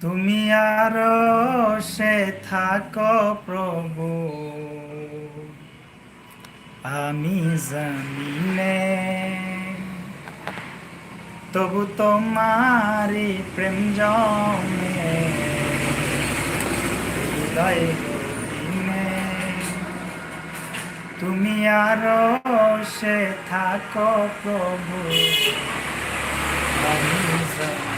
তুমি আর সে থাকো প্রভু। আমি জানিনে। তবু তোমারি প্রেম জমে। তুমি আর সে থাকো প্রভু। আমি জানিনে।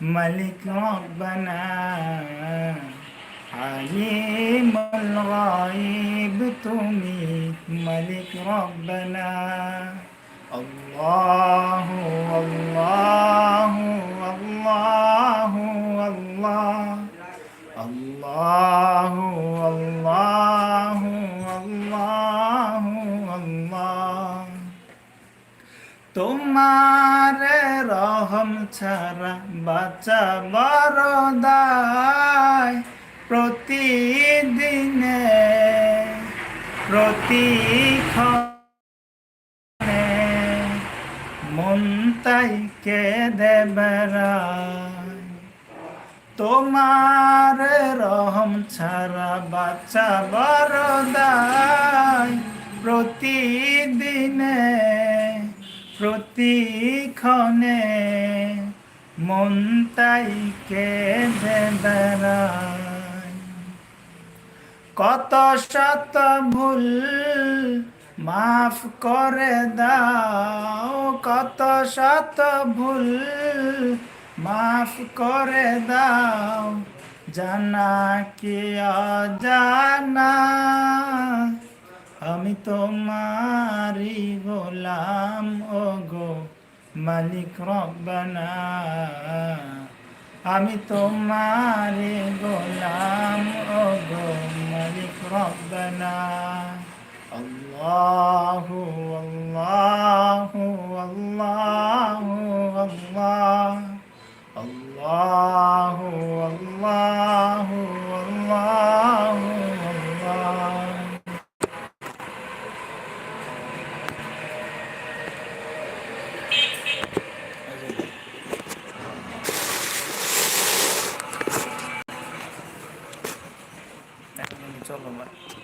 মালিক রব্বানা আলিমুল গাইব তুমি মালিক রব্বানা আল্লাহু আল্লাহু তোমার রহম ছাড়া বাচ্চা বরদায় প্রতিদিনে, প্রতিক্ষণে। মন কে দেবরায় তোমার রহম ছাড়া বাচ্চা বরদায় প্রতিদিনে। প্রতিক্ষণে মন তাই কত শত ভুল মাফ করে দাও, কত শত ভুল মাফ করে দাও, জানা কি অজানা? আমি তোমারি গোলাম ও গো মালিক রব্বানা। আমি তোমারি গোলাম ও গো মালিক রব্বানা। আল্লাহু আল্লাহু আল্লাহু আল্লাহ। আল্লাহু আল্লাহু। 怎么办？